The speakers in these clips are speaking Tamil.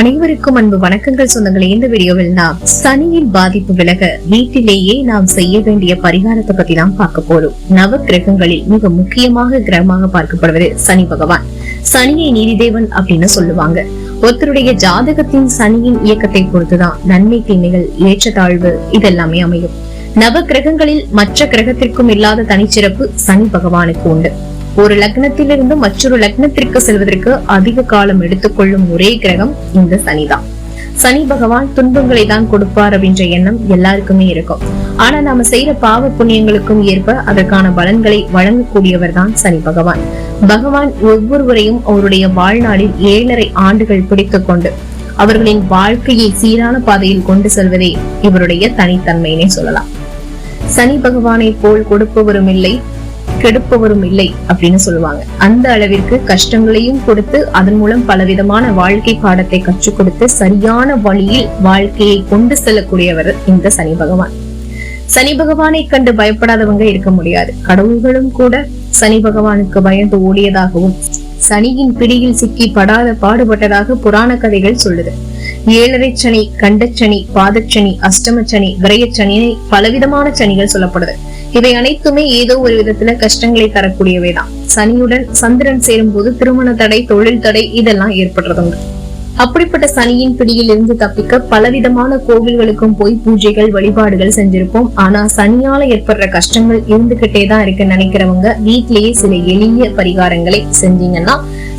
அனைவருக்கும் அன்பு வணக்கங்கள் சொந்தங்களே. இந்த வீடியோவில் நாம் சனியின் பாதிப்பு விலக வீட்டிலேயே நாம் செய்ய வேண்டிய பரிகாரத்தை பத்தி தான் பார்க்க போறோம். நவ கிரகங்களில் மிக முக்கியமாக கிரகமாக பார்க்கப்படுவது சனி பகவான். சனியை நீதிதேவன் அப்படின்னு சொல்லுவாங்க. ஒருத்தருடைய ஜாதகத்தின் சனியின் இயக்கத்தை பொறுத்துதான் நன்மை தீமைகள் ஏற்றத்தாழ்வு இதெல்லாமே அமையும். நவ கிரகங்களில் மற்ற கிரகத்திற்கும் இல்லாத தனிச்சிறப்பு சனி பகவானுக்கு உண்டு. ஒரு லக்னத்திலிருந்து மற்றொரு லக்னத்திற்கு செல்வதற்கு அதிக காலம் எடுத்துக்கொள்ளும் ஒரே கிரகம் இந்த சனிதான். சனி பகவான் துன்பங்களை தான் கொடுப்பார் அப்படின்ற எண்ணம் எல்லாருக்குமே இருக்கும். ஆனா நாம செய்யற பாவ புண்ணியங்களுக்கும் ஏற்ப அதற்கான பலன்களை வழங்கக்கூடியவர் தான் சனி பகவான். பகவான் ஒவ்வொருவரையும் அவருடைய வாழ்நாளில் ஏழரை ஆண்டுகள் பிடித்துக் கொண்டு அவர்களின் வாழ்க்கையை சீரான பாதையில் கொண்டு செல்வதே இவருடைய தனித்தன்மையினை சொல்லலாம். சனி பகவானை போல் கொடுப்பவரும் இல்லை கெடுப்பவரும் இல்லை அப்படின்னு சொல்லுவாங்க. அந்த அளவிற்கு கஷ்டங்களையும் கொடுத்து அதன் மூலம் பலவிதமான வாழ்க்கை பாடத்தை கற்றுக் கொடுத்து சரியான வழியில் வாழ்க்கையை கொண்டு செல்லக்கூடியவர் இந்த சனி பகவான். சனி பகவானை கண்டு பயப்படாதவங்க இருக்க முடியாது. கடவுள்களும் கூட சனி பகவானுக்கு பயந்து ஓடியதாகவும் சனியின் பிடியில் சிக்கி படாத பாடுபட்டதாக புராண கதைகள் சொல்லுது. ஏழரை சனி கண்டச்சனி பாதச்சனி அஷ்டமச்சனி விரயச்சனி பலவிதமான சனிகள் சொல்லப்படுது. இவை அனைத்துமே ஏதோ ஒரு விதத்துல கஷ்டங்களை தரக்கூடியவைதான். சனியுடன் சந்திரன் சேரும் போது திருமண தடை தொழில் தடை இதெல்லாம் ஏற்படுறதுண்டு. அப்படிப்பட்ட சனியின் பிடியில் இருந்து தப்பிக்க பலவிதமான கோவில்களுக்கும் போய் பூஜைகள் வழிபாடுகள் செஞ்சிருப்போம். ஆனா சனியால ஏற்படுற கஷ்டங்கள் இருந்துகிட்டே தான் இருக்கு நினைக்கிறவங்க வீட்டிலேயே சில எளிய பரிகாரங்களை செஞ்சீங்கன்னா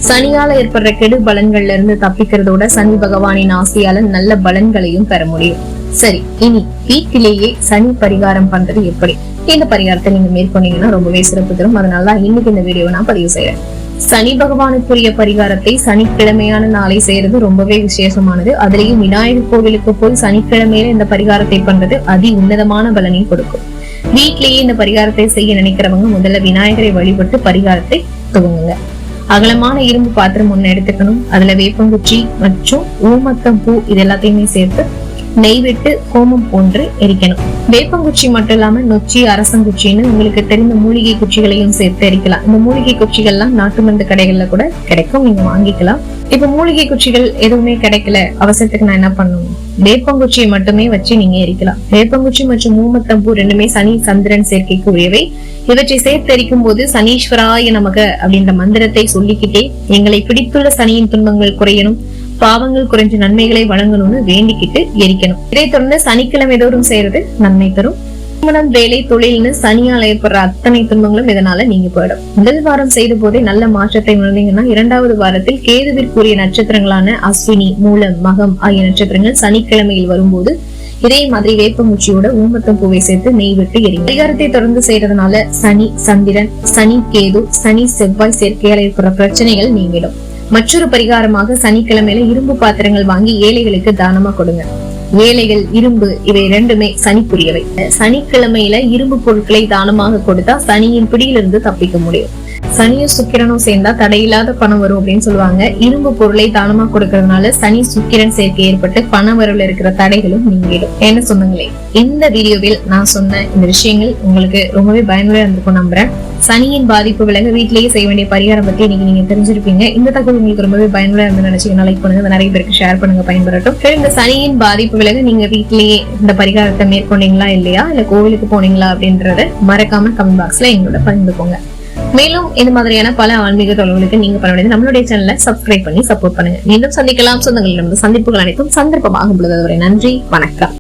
சனியால ஏற்படுற கெடு பலன்கள்ல இருந்து தப்பிக்கிறதோட சனி பகவானின் ஆசையால நல்ல பலன்களையும் பெற முடியும். சரி இனி வீட்டிலேயே சனி பரிகாரம் பண்றது எப்படி? இந்த பரிகாரத்தை நீங்க மேற்கொண்டீங்கன்னா ரொம்பவே சிறப்பு தரும். அதனால இன்னைக்கு இந்த வீடியோவை நான் பதிவு செய்யறேன் சனி பகவானுக்குரிய பரிகாரத்தை சனிக்கிழமையான நாளை செய்யறது ரொம்பவே விசேஷமானது. அதுலயும் விநாயகர் கோவிலுக்கு போய் சனிக்கிழமையில இந்த பரிகாரத்தை பண்றது அதி உன்னதமான பலனை கொடுக்கும். வீட்லயே இந்த பரிகாரத்தை செய்ய நினைக்கிறவங்க முதல்ல விநாயகரை வழிபட்டு பரிகாரத்தை துவங்குங்க. அகலமான இரும்பு பாத்திரம் ஒண்ணு எடுத்துக்கணும். அதுல வேப்பங்குச்சி மற்றும் ஊமத்தம் பூ இது எல்லாத்தையுமே சேர்த்து நெய் விட்டு கோமம் போன்று எரிக்கணும். வேப்பங்குச்சி மட்டும் இல்லாம நொச்சி அரசங்குச்சின்னு உங்களுக்கு தெரிந்த மூலிகை குச்சிகளையும் சேர்த்து எரிக்கலாம். இந்த மூலிகை குச்சிகள்லாம் நாட்டு மருந்து கடைகள்ல கூட கிடைக்கும். நீங்க வாங்கிக்கலாம். இப்ப மூலிகை குச்சிகள் எதுவுமே கிடைக்கல. அவசரத்துக்கு நான் என்ன பண்ணணும்? வேப்பங்குச்சியை மட்டுமே வச்சு நீங்க எரிக்கலாம். வேப்பங்குச்சி மற்றும் மூமத்தம்பூ ரெண்டுமே சனி சந்திரன் சேர்க்கைக்கு உரியவை இவற்றை சேர்த்து எரிக்கும் போது சனீஸ்வராய நமக அப்படின்ற மந்திரத்தை சொல்லிக்கிட்டே எங்களை பிடித்துள்ள சனியின் துன்பங்கள் குறையணும். பாவங்கள் குறைஞ்ச நன்மைகளை வழங்கணும்னு வேண்டிக்கிட்டு எரிக்கணும். இதை தொடர்ந்து சனிக்கிழமை தோறும் செய்யறது நன்மை தரும். திருமணம் வேலை தொழில்னு சனியால் ஏற்படுற அத்தனை துன்பங்களும் இதனால நீங்க போயிடும். முதல் வாரம் செய்த போதே நல்ல மாற்றத்தை உணர்ந்தீங்கன்னா இரண்டாவது வாரத்தில் கேதுவிற்குரிய நட்சத்திரங்களான அஸ்வினி மூலம் மகம் ஆகிய நட்சத்திரங்கள் சனிக்கிழமையில் வரும்போது இதே மாதிரி வேப்பமுச்சியோட ஊமத்தம் பூவை சேர்த்து நெய் விட்டு எரியும். பரிகாரத்தை தொடர்ந்து செய்யறதுனால சனி சந்திரன் சனி கேது சனி செவ்வாய் சேர்க்கையால் ஏற்படுற பிரச்சனைகள் நீங்கிடும். மற்றொரு பரிகாரமாக சனிக்கிழமையில இரும்பு பாத்திரங்கள் வாங்கி ஏழைகளுக்கு தானமா கொடுங்க. ஏழைகள் இரும்பு இவை ரெண்டுமே சனிக்குரியவை. சனிக்கிழமையில இரும்பு பொருட்களை தானமாக கொடுத்தா சனியின் பிடியிலிருந்து தப்பிக்க முடியும். சனியும் சுக்கிரனும் சேர்ந்தா தடையில்லாத பணம் வரும் அப்படின்னு சொல்லுவாங்க. இரும்பு பொருளை தானமா கொடுக்கறதுனால சனி சுக்கிரன் சேர்க்கை ஏற்பட்டு பண வரவுல இருக்கிற தடைகளும் நீங்கிடும். என்ன சொன்னங்களே? இந்த வீடியோவில் நான் சொன்ன இந்த விஷயங்கள் உங்களுக்கு ரொம்பவே பயனுள்ள இருந்திருக்கும் நம்புறேன். சனியின் பாதிப்பு விலக வீட்டிலேயே செய்ய வேண்டிய பரிகாரம் பத்தி இன்னைக்கு நீங்க தெரிஞ்சிருப்பீங்க. இந்த தகவல் உங்களுக்கு ரொம்பவே பயனுள்ள இருந்து நினைச்சீங்கன்னா லைக் பண்ணுங்க. நிறைய பேருக்கு ஷேர் பண்ணுங்க பயன்படட்டும் இந்த சனியின் பாதிப்பு விலக நீங்க வீட்டிலேயே இந்த பரிகாரத்தை மேற்கொண்டீங்களா இல்லையா? இல்ல கோவிலுக்கு போனீங்களா அப்படின்றத மறக்காம கமெண்ட் பாக்ஸ்ல எங்களோட பகிர்ந்துக்கோங்க. மேலும் இந்த மாதிரியான பல ஆன்மீக தொழில்களுக்கு நீங்க பண்ண வேண்டியது நம்மளுடைய சேனலை சப்ஸ்கிரைப் பண்ணி சப்போர்ட் பண்ணுங்க. மீண்டும் சந்திக்கலாம். சொந்தங்களிடம் சந்திப்புகள் அனைத்தும் சந்தர்ப்பமாகும் பொழுது நன்றி. வணக்கம்.